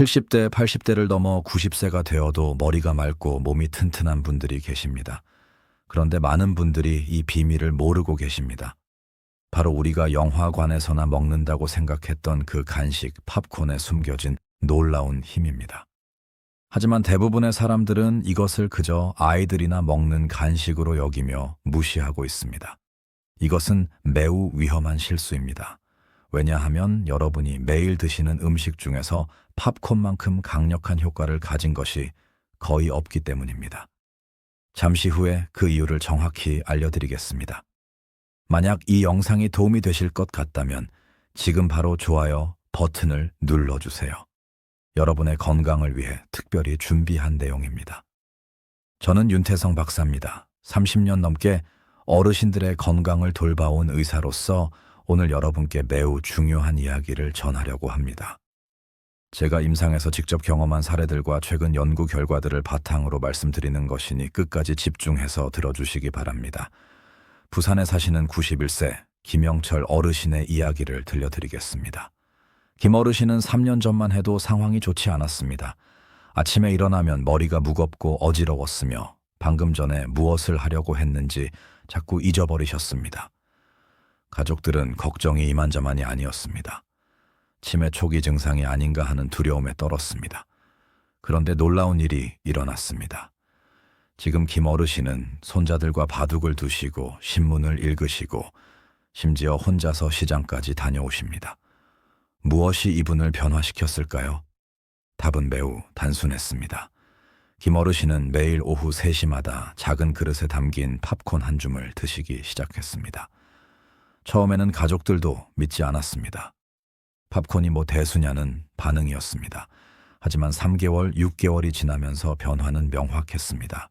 70대, 80대를 넘어 90세가 되어도 머리가 맑고 몸이 튼튼한 분들이 계십니다. 그런데 많은 분들이 이 비밀을 모르고 계십니다. 바로 우리가 영화관에서나 먹는다고 생각했던 그 간식 팝콘에 숨겨진 놀라운 힘입니다. 하지만 대부분의 사람들은 이것을 그저 아이들이나 먹는 간식으로 여기며 무시하고 있습니다. 이것은 매우 위험한 실수입니다. 왜냐하면 여러분이 매일 드시는 음식 중에서 팝콘만큼 강력한 효과를 가진 것이 거의 없기 때문입니다. 잠시 후에 그 이유를 정확히 알려드리겠습니다. 만약 이 영상이 도움이 되실 것 같다면 지금 바로 좋아요 버튼을 눌러주세요. 여러분의 건강을 위해 특별히 준비한 내용입니다. 저는 윤태성 박사입니다. 30년 넘게 어르신들의 건강을 돌봐온 의사로서 오늘 여러분께 매우 중요한 이야기를 전하려고 합니다. 제가 임상에서 직접 경험한 사례들과 최근 연구 결과들을 바탕으로 말씀드리는 것이니 끝까지 집중해서 들어주시기 바랍니다. 부산에 사시는 91세 김영철 어르신의 이야기를 들려드리겠습니다. 김 어르신은 3년 전만 해도 상황이 좋지 않았습니다. 아침에 일어나면 머리가 무겁고 어지러웠으며 방금 전에 무엇을 하려고 했는지 자꾸 잊어버리셨습니다. 가족들은 걱정이 이만저만이 아니었습니다. 치매 초기 증상이 아닌가 하는 두려움에 떨었습니다. 그런데 놀라운 일이 일어났습니다. 지금 김 어르신은 손자들과 바둑을 두시고 신문을 읽으시고 심지어 혼자서 시장까지 다녀오십니다. 무엇이 이분을 변화시켰을까요? 답은 매우 단순했습니다. 김 어르신은 매일 오후 3시마다 작은 그릇에 담긴 팝콘 한 줌을 드시기 시작했습니다. 처음에는 가족들도 믿지 않았습니다. 팝콘이 뭐 대수냐는 반응이었습니다. 하지만 3개월, 6개월이 지나면서 변화는 명확했습니다.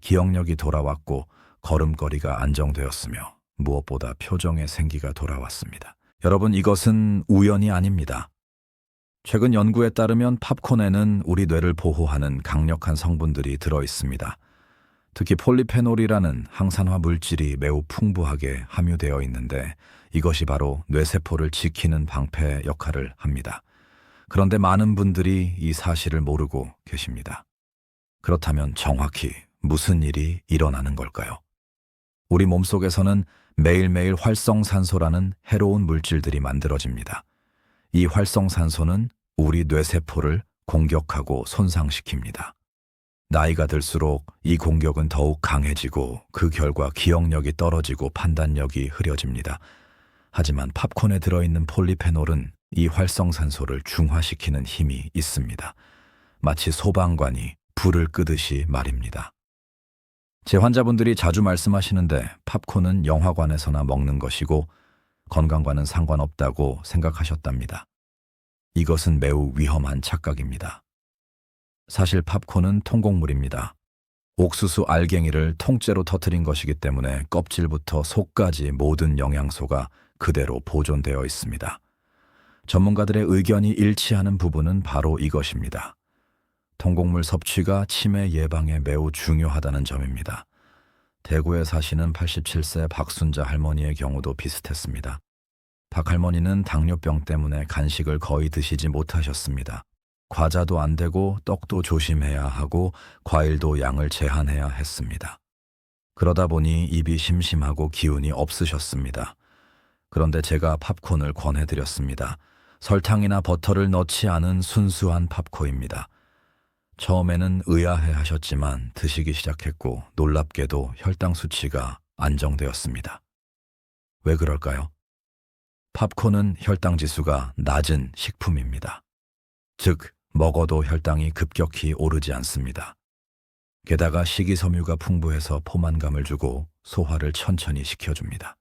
기억력이 돌아왔고 걸음걸이가 안정되었으며 무엇보다 표정의 생기가 돌아왔습니다. 여러분, 이것은 우연이 아닙니다. 최근 연구에 따르면 팝콘에는 우리 뇌를 보호하는 강력한 성분들이 들어 있습니다. 특히 폴리페놀이라는 항산화 물질이 매우 풍부하게 함유되어 있는데 이것이 바로 뇌세포를 지키는 방패 역할을 합니다. 그런데 많은 분들이 이 사실을 모르고 계십니다. 그렇다면 정확히 무슨 일이 일어나는 걸까요? 우리 몸속에서는 매일매일 활성산소라는 해로운 물질들이 만들어집니다. 이 활성산소는 우리 뇌세포를 공격하고 손상시킵니다. 나이가 들수록 이 공격은 더욱 강해지고 그 결과 기억력이 떨어지고 판단력이 흐려집니다. 하지만 팝콘에 들어있는 폴리페놀은 이 활성산소를 중화시키는 힘이 있습니다. 마치 소방관이 불을 끄듯이 말입니다. 제 환자분들이 자주 말씀하시는데 팝콘은 영화관에서나 먹는 것이고 건강과는 상관없다고 생각하셨답니다. 이것은 매우 위험한 착각입니다. 사실 팝콘은 통곡물입니다. 옥수수 알갱이를 통째로 터트린 것이기 때문에 껍질부터 속까지 모든 영양소가 그대로 보존되어 있습니다. 전문가들의 의견이 일치하는 부분은 바로 이것입니다. 통곡물 섭취가 치매 예방에 매우 중요하다는 점입니다. 대구에 사시는 87세 박순자 할머니의 경우도 비슷했습니다. 박 할머니는 당뇨병 때문에 간식을 거의 드시지 못하셨습니다. 과자도 안 되고 떡도 조심해야 하고 과일도 양을 제한해야 했습니다. 그러다 보니 입이 심심하고 기운이 없으셨습니다. 그런데 제가 팝콘을 권해드렸습니다. 설탕이나 버터를 넣지 않은 순수한 팝콘입니다. 처음에는 의아해 하셨지만 드시기 시작했고 놀랍게도 혈당 수치가 안정되었습니다. 왜 그럴까요? 팝콘은 혈당 지수가 낮은 식품입니다. 즉, 먹어도 혈당이 급격히 오르지 않습니다. 게다가 식이섬유가 풍부해서 포만감을 주고 소화를 천천히 시켜줍니다.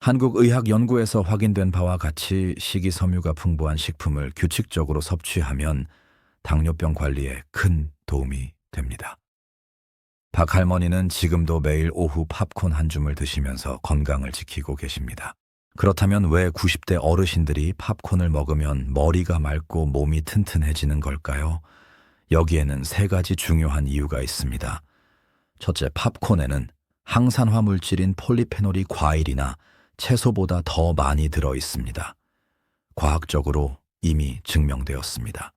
한국의학연구에서 확인된 바와 같이 식이섬유가 풍부한 식품을 규칙적으로 섭취하면 당뇨병 관리에 큰 도움이 됩니다. 박 할머니는 지금도 매일 오후 팝콘 한 줌을 드시면서 건강을 지키고 계십니다. 그렇다면 왜 90대 어르신들이 팝콘을 먹으면 머리가 맑고 몸이 튼튼해지는 걸까요? 여기에는 세 가지 중요한 이유가 있습니다. 첫째, 팝콘에는 항산화 물질인 폴리페놀이 과일이나 채소보다 더 많이 들어 있습니다. 과학적으로 이미 증명되었습니다.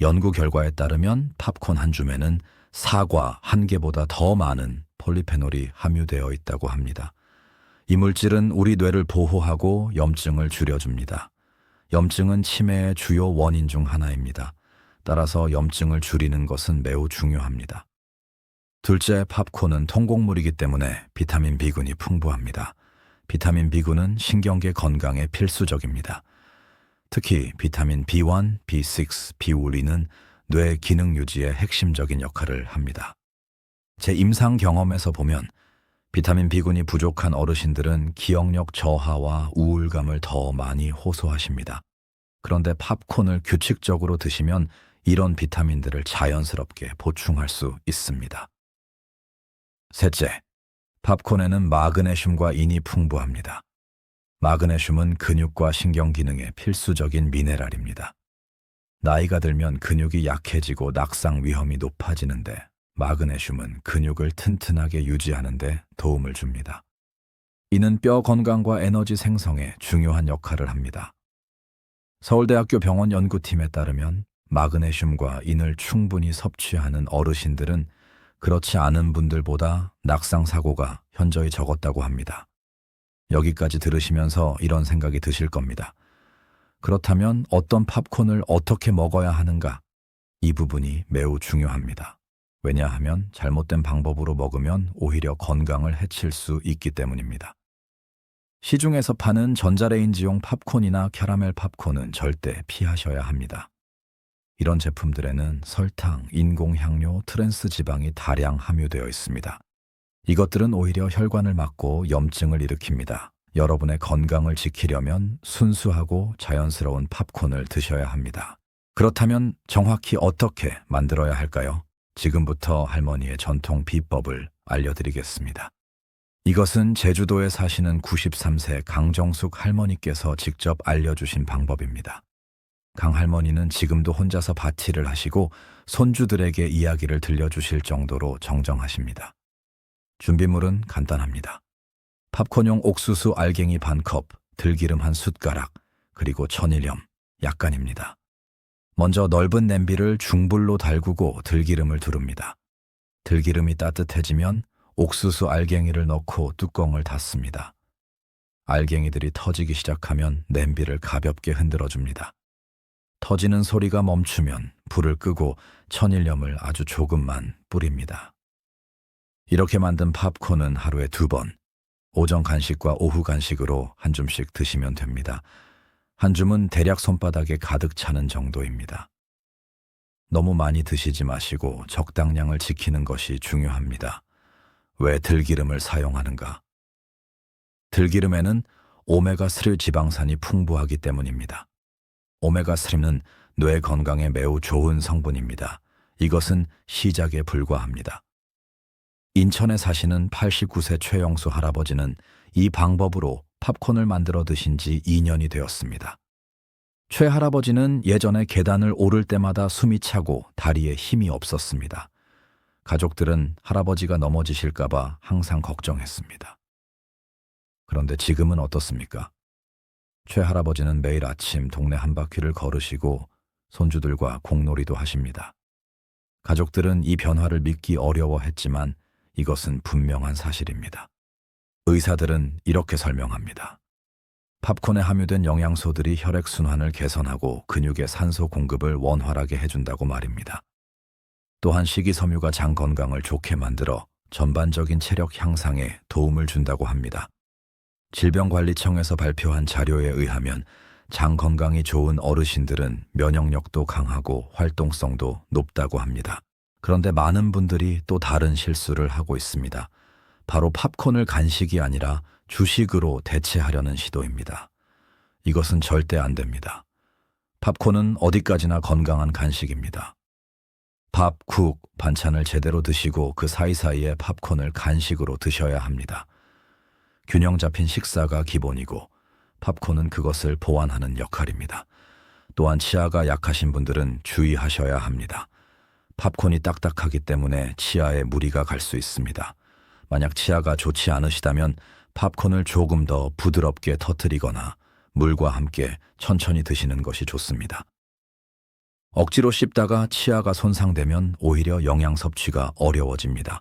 연구 결과에 따르면 팝콘 한 줌에는 사과 한 개보다 더 많은 폴리페놀이 함유되어 있다고 합니다. 이 물질은 우리 뇌를 보호하고 염증을 줄여줍니다. 염증은 치매의 주요 원인 중 하나입니다. 따라서 염증을 줄이는 것은 매우 중요합니다. 둘째, 팝콘은 통곡물이기 때문에 비타민 B군이 풍부합니다. 비타민 B군은 신경계 건강에 필수적입니다. 특히 비타민 B1, B6, B5리는 뇌 기능 유지에 핵심적인 역할을 합니다. 제 임상 경험에서 보면 비타민 B군이 부족한 어르신들은 기억력 저하와 우울감을 더 많이 호소하십니다. 그런데 팝콘을 규칙적으로 드시면 이런 비타민들을 자연스럽게 보충할 수 있습니다. 셋째, 팝콘에는 마그네슘과 인이 풍부합니다. 마그네슘은 근육과 신경 기능에 필수적인 미네랄입니다. 나이가 들면 근육이 약해지고 낙상 위험이 높아지는데 마그네슘은 근육을 튼튼하게 유지하는데 도움을 줍니다. 이는 뼈 건강과 에너지 생성에 중요한 역할을 합니다. 서울대학교 병원 연구팀에 따르면 마그네슘과 인을 충분히 섭취하는 어르신들은 그렇지 않은 분들보다 낙상 사고가 현저히 적었다고 합니다. 여기까지 들으시면서 이런 생각이 드실 겁니다. 그렇다면 어떤 팝콘을 어떻게 먹어야 하는가? 이 부분이 매우 중요합니다. 왜냐하면 잘못된 방법으로 먹으면 오히려 건강을 해칠 수 있기 때문입니다. 시중에서 파는 전자레인지용 팝콘이나 캐러멜 팝콘은 절대 피하셔야 합니다. 이런 제품들에는 설탕, 인공향료, 트랜스 지방이 다량 함유되어 있습니다. 이것들은 오히려 혈관을 막고 염증을 일으킵니다. 여러분의 건강을 지키려면 순수하고 자연스러운 팝콘을 드셔야 합니다. 그렇다면 정확히 어떻게 만들어야 할까요? 지금부터 할머니의 전통 비법을 알려드리겠습니다. 이것은 제주도에 사시는 93세 강정숙 할머니께서 직접 알려주신 방법입니다. 강 할머니는 지금도 혼자서 바티를 하시고 손주들에게 이야기를 들려주실 정도로 정정하십니다. 준비물은 간단합니다. 팝콘용 옥수수 알갱이 반 컵, 들기름 한 숟가락, 그리고 천일염, 약간입니다. 먼저 넓은 냄비를 중불로 달구고 들기름을 두릅니다. 들기름이 따뜻해지면 옥수수 알갱이를 넣고 뚜껑을 닫습니다. 알갱이들이 터지기 시작하면 냄비를 가볍게 흔들어 줍니다. 터지는 소리가 멈추면 불을 끄고 천일염을 아주 조금만 뿌립니다. 이렇게 만든 팝콘은 하루에 두 번, 오전 간식과 오후 간식으로 한 줌씩 드시면 됩니다. 한 줌은 대략 손바닥에 가득 차는 정도입니다. 너무 많이 드시지 마시고 적당량을 지키는 것이 중요합니다. 왜 들기름을 사용하는가? 들기름에는 오메가3 지방산이 풍부하기 때문입니다. 오메가3는 뇌 건강에 매우 좋은 성분입니다. 이것은 시작에 불과합니다. 인천에 사시는 89세 최영수 할아버지는 이 방법으로 팝콘을 만들어 드신 지 2년이 되었습니다. 최 할아버지는 예전에 계단을 오를 때마다 숨이 차고 다리에 힘이 없었습니다. 가족들은 할아버지가 넘어지실까봐 항상 걱정했습니다. 그런데 지금은 어떻습니까? 최 할아버지는 매일 아침 동네 한 바퀴를 걸으시고 손주들과 공놀이도 하십니다. 가족들은 이 변화를 믿기 어려워했지만 이것은 분명한 사실입니다. 의사들은 이렇게 설명합니다. 팝콘에 함유된 영양소들이 혈액순환을 개선하고 근육의 산소 공급을 원활하게 해준다고 말입니다. 또한 식이섬유가 장 건강을 좋게 만들어 전반적인 체력 향상에 도움을 준다고 합니다. 질병관리청에서 발표한 자료에 의하면 장 건강이 좋은 어르신들은 면역력도 강하고 활동성도 높다고 합니다. 그런데 많은 분들이 또 다른 실수를 하고 있습니다. 바로 팝콘을 간식이 아니라 주식으로 대체하려는 시도입니다. 이것은 절대 안 됩니다. 팝콘은 어디까지나 건강한 간식입니다. 밥, 국, 반찬을 제대로 드시고 그 사이사이에 팝콘을 간식으로 드셔야 합니다. 균형 잡힌 식사가 기본이고 팝콘은 그것을 보완하는 역할입니다. 또한 치아가 약하신 분들은 주의하셔야 합니다. 팝콘이 딱딱하기 때문에 치아에 무리가 갈 수 있습니다. 만약 치아가 좋지 않으시다면 팝콘을 조금 더 부드럽게 터뜨리거나 물과 함께 천천히 드시는 것이 좋습니다. 억지로 씹다가 치아가 손상되면 오히려 영양 섭취가 어려워집니다.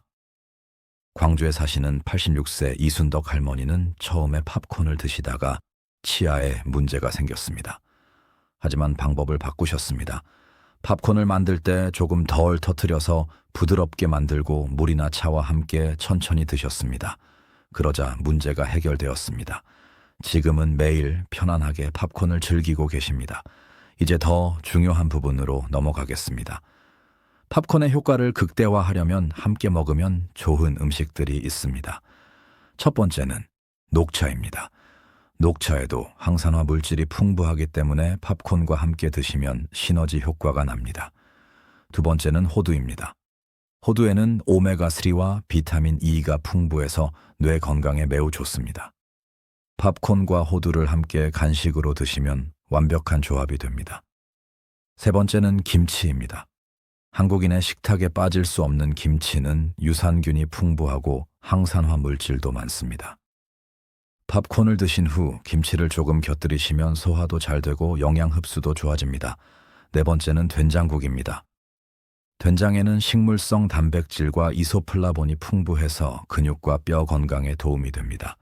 광주에 사시는 86세 이순덕 할머니는 처음에 팝콘을 드시다가 치아에 문제가 생겼습니다. 하지만 방법을 바꾸셨습니다. 팝콘을 만들 때 조금 덜 터트려서 부드럽게 만들고 물이나 차와 함께 천천히 드셨습니다. 그러자 문제가 해결되었습니다. 지금은 매일 편안하게 팝콘을 즐기고 계십니다. 이제 더 중요한 부분으로 넘어가겠습니다. 팝콘의 효과를 극대화하려면 함께 먹으면 좋은 음식들이 있습니다. 첫 번째는 녹차입니다. 녹차에도 항산화 물질이 풍부하기 때문에 팝콘과 함께 드시면 시너지 효과가 납니다. 두 번째는 호두입니다. 호두에는 오메가3와 비타민 E가 풍부해서 뇌 건강에 매우 좋습니다. 팝콘과 호두를 함께 간식으로 드시면 완벽한 조합이 됩니다. 세 번째는 김치입니다. 한국인의 식탁에 빠질 수 없는 김치는 유산균이 풍부하고 항산화 물질도 많습니다. 팝콘을 드신 후 김치를 조금 곁들이시면 소화도 잘 되고 영양 흡수도 좋아집니다. 네 번째는 된장국입니다. 된장에는 식물성 단백질과 이소플라본이 풍부해서 근육과 뼈 건강에 도움이 됩니다.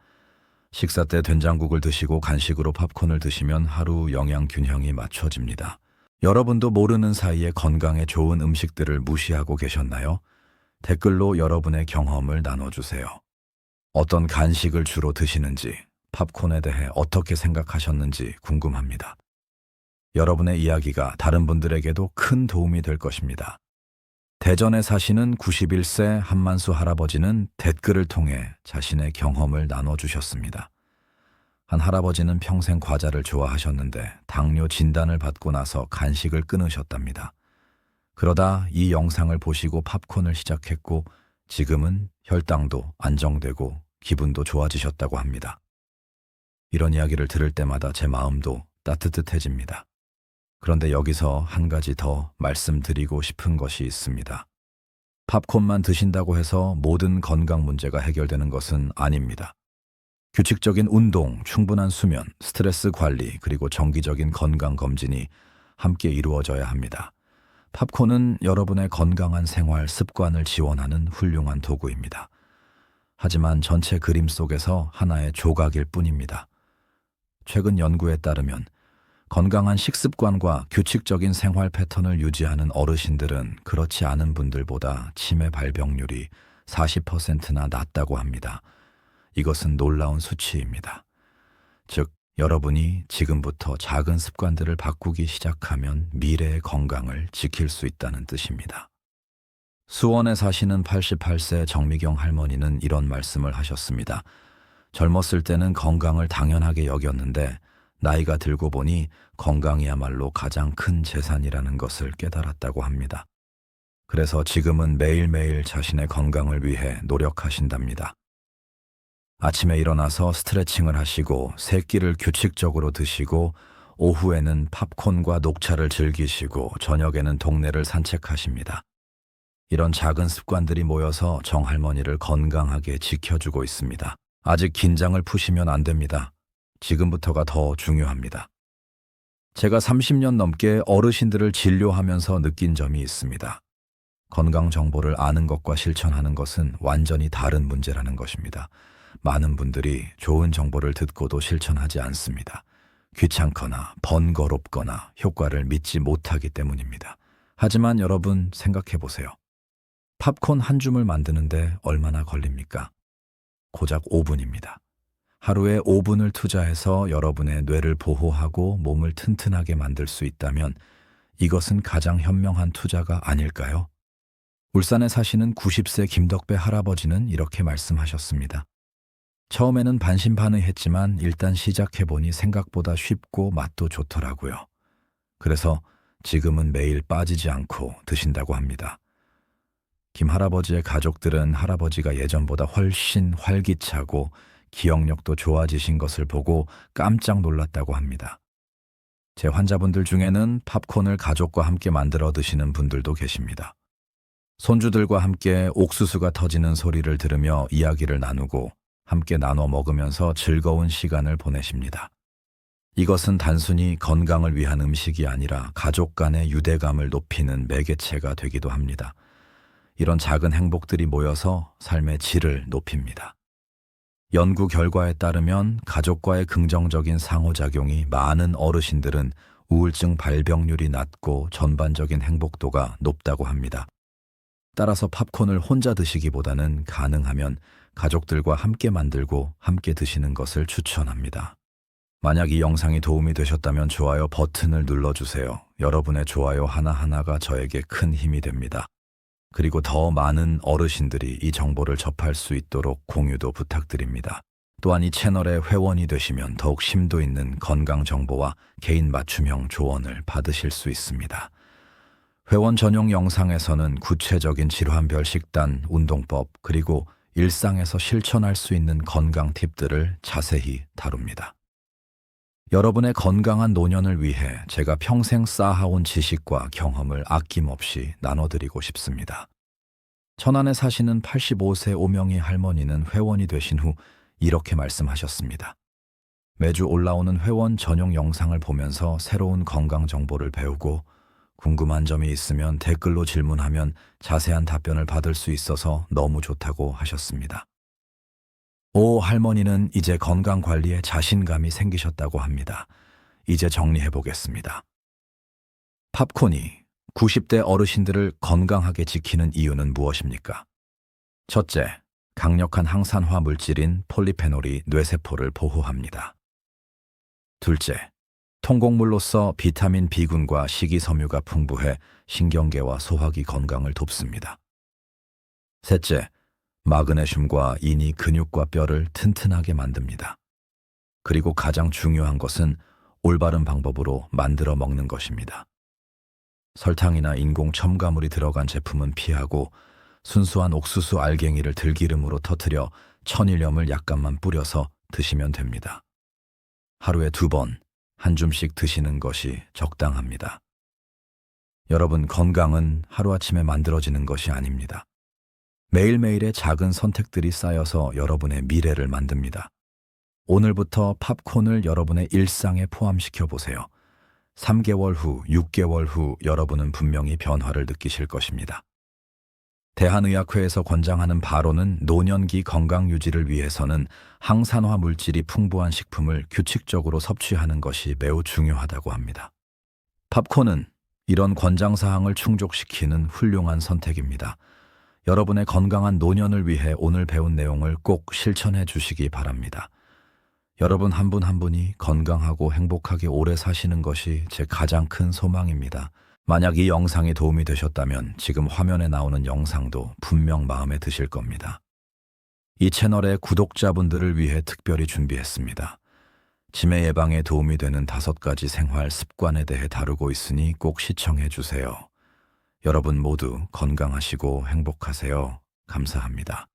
식사 때 된장국을 드시고 간식으로 팝콘을 드시면 하루 영양 균형이 맞춰집니다. 여러분도 모르는 사이에 건강에 좋은 음식들을 무시하고 계셨나요? 댓글로 여러분의 경험을 나눠주세요. 어떤 간식을 주로 드시는지, 팝콘에 대해 어떻게 생각하셨는지 궁금합니다. 여러분의 이야기가 다른 분들에게도 큰 도움이 될 것입니다. 대전에 사시는 91세 한만수 할아버지는 댓글을 통해 자신의 경험을 나눠주셨습니다. 한 할아버지는 평생 과자를 좋아하셨는데 당뇨 진단을 받고 나서 간식을 끊으셨답니다. 그러다 이 영상을 보시고 팝콘을 시작했고 지금은 혈당도 안정되고 기분도 좋아지셨다고 합니다. 이런 이야기를 들을 때마다 제 마음도 따뜻해집니다. 그런데 여기서 한 가지 더 말씀드리고 싶은 것이 있습니다. 팝콘만 드신다고 해서 모든 건강 문제가 해결되는 것은 아닙니다. 규칙적인 운동, 충분한 수면, 스트레스 관리, 그리고 정기적인 건강 검진이 함께 이루어져야 합니다. 팝콘은 여러분의 건강한 생활 습관을 지원하는 훌륭한 도구입니다. 하지만 전체 그림 속에서 하나의 조각일 뿐입니다. 최근 연구에 따르면 건강한 식습관과 규칙적인 생활 패턴을 유지하는 어르신들은 그렇지 않은 분들보다 치매 발병률이 40%나 낮다고 합니다. 이것은 놀라운 수치입니다. 즉, 여러분이 지금부터 작은 습관들을 바꾸기 시작하면 미래의 건강을 지킬 수 있다는 뜻입니다. 수원에 사시는 88세 정미경 할머니는 이런 말씀을 하셨습니다. 젊었을 때는 건강을 당연하게 여겼는데 나이가 들고 보니 건강이야말로 가장 큰 재산이라는 것을 깨달았다고 합니다. 그래서 지금은 매일매일 자신의 건강을 위해 노력하신답니다. 아침에 일어나서 스트레칭을 하시고 새끼를 규칙적으로 드시고 오후에는 팝콘과 녹차를 즐기시고 저녁에는 동네를 산책하십니다. 이런 작은 습관들이 모여서 정할머니를 건강하게 지켜주고 있습니다. 아직 긴장을 푸시면 안 됩니다. 지금부터가 더 중요합니다. 제가 30년 넘게 어르신들을 진료하면서 느낀 점이 있습니다. 건강 정보를 아는 것과 실천하는 것은 완전히 다른 문제라는 것입니다. 많은 분들이 좋은 정보를 듣고도 실천하지 않습니다. 귀찮거나 번거롭거나 효과를 믿지 못하기 때문입니다. 하지만 여러분 생각해 보세요. 팝콘 한 줌을 만드는데 얼마나 걸립니까? 고작 5분입니다. 하루에 5분을 투자해서 여러분의 뇌를 보호하고 몸을 튼튼하게 만들 수 있다면 이것은 가장 현명한 투자가 아닐까요? 울산에 사시는 90세 김덕배 할아버지는 이렇게 말씀하셨습니다. 처음에는 반신반의했지만 일단 시작해보니 생각보다 쉽고 맛도 좋더라고요. 그래서 지금은 매일 빠지지 않고 드신다고 합니다. 김 할아버지의 가족들은 할아버지가 예전보다 훨씬 활기차고 기억력도 좋아지신 것을 보고 깜짝 놀랐다고 합니다. 제 환자분들 중에는 팝콘을 가족과 함께 만들어 드시는 분들도 계십니다. 손주들과 함께 옥수수가 터지는 소리를 들으며 이야기를 나누고 함께 나눠 먹으면서 즐거운 시간을 보내십니다. 이것은 단순히 건강을 위한 음식이 아니라 가족 간의 유대감을 높이는 매개체가 되기도 합니다. 이런 작은 행복들이 모여서 삶의 질을 높입니다. 연구 결과에 따르면 가족과의 긍정적인 상호작용이 많은 어르신들은 우울증 발병률이 낮고 전반적인 행복도가 높다고 합니다. 따라서 팝콘을 혼자 드시기보다는 가능하면 가족들과 함께 만들고 함께 드시는 것을 추천합니다. 만약 이 영상이 도움이 되셨다면 좋아요 버튼을 눌러주세요. 여러분의 좋아요 하나하나가 저에게 큰 힘이 됩니다. 그리고 더 많은 어르신들이 이 정보를 접할 수 있도록 공유도 부탁드립니다. 또한 이 채널의 회원이 되시면 더욱 심도 있는 건강 정보와 개인 맞춤형 조언을 받으실 수 있습니다. 회원 전용 영상에서는 구체적인 질환별 식단, 운동법, 그리고 일상에서 실천할 수 있는 건강 팁들을 자세히 다룹니다. 여러분의 건강한 노년을 위해 제가 평생 쌓아온 지식과 경험을 아낌없이 나눠드리고 싶습니다. 천안에 사시는 85세 오명희 할머니는 회원이 되신 후 이렇게 말씀하셨습니다. 매주 올라오는 회원 전용 영상을 보면서 새로운 건강 정보를 배우고 궁금한 점이 있으면 댓글로 질문하면 자세한 답변을 받을 수 있어서 너무 좋다고 하셨습니다. 오 할머니는 이제 건강 관리에 자신감이 생기셨다고 합니다. 이제 정리해 보겠습니다. 팝콘이 90대 어르신들을 건강하게 지키는 이유는 무엇입니까? 첫째, 강력한 항산화 물질인 폴리페놀이 뇌세포를 보호합니다. 둘째, 통곡물로서 비타민 B군과 식이섬유가 풍부해 신경계와 소화기 건강을 돕습니다. 셋째, 마그네슘과 인이 근육과 뼈를 튼튼하게 만듭니다. 그리고 가장 중요한 것은 올바른 방법으로 만들어 먹는 것입니다. 설탕이나 인공 첨가물이 들어간 제품은 피하고 순수한 옥수수 알갱이를 들기름으로 터뜨려 천일염을 약간만 뿌려서 드시면 됩니다. 하루에 두 번, 한 줌씩 드시는 것이 적당합니다. 여러분, 건강은 하루아침에 만들어지는 것이 아닙니다. 매일매일의 작은 선택들이 쌓여서 여러분의 미래를 만듭니다. 오늘부터 팝콘을 여러분의 일상에 포함시켜 보세요. 3개월 후, 6개월 후 여러분은 분명히 변화를 느끼실 것입니다. 대한의학회에서 권장하는 바로는 노년기 건강 유지를 위해서는 항산화 물질이 풍부한 식품을 규칙적으로 섭취하는 것이 매우 중요하다고 합니다. 팝콘은 이런 권장 사항을 충족시키는 훌륭한 선택입니다. 여러분의 건강한 노년을 위해 오늘 배운 내용을 꼭 실천해 주시기 바랍니다. 여러분 한분한 분이 건강하고 행복하게 오래 사시는 것이 제 가장 큰 소망입니다. 만약 이 영상이 도움이 되셨다면 지금 화면에 나오는 영상도 분명 마음에 드실 겁니다. 이 채널의 구독자분들을 위해 특별히 준비했습니다. 치매 예방에 도움이 되는 다섯 가지 생활 습관에 대해 다루고 있으니 꼭 시청해 주세요. 여러분 모두 건강하시고 행복하세요. 감사합니다.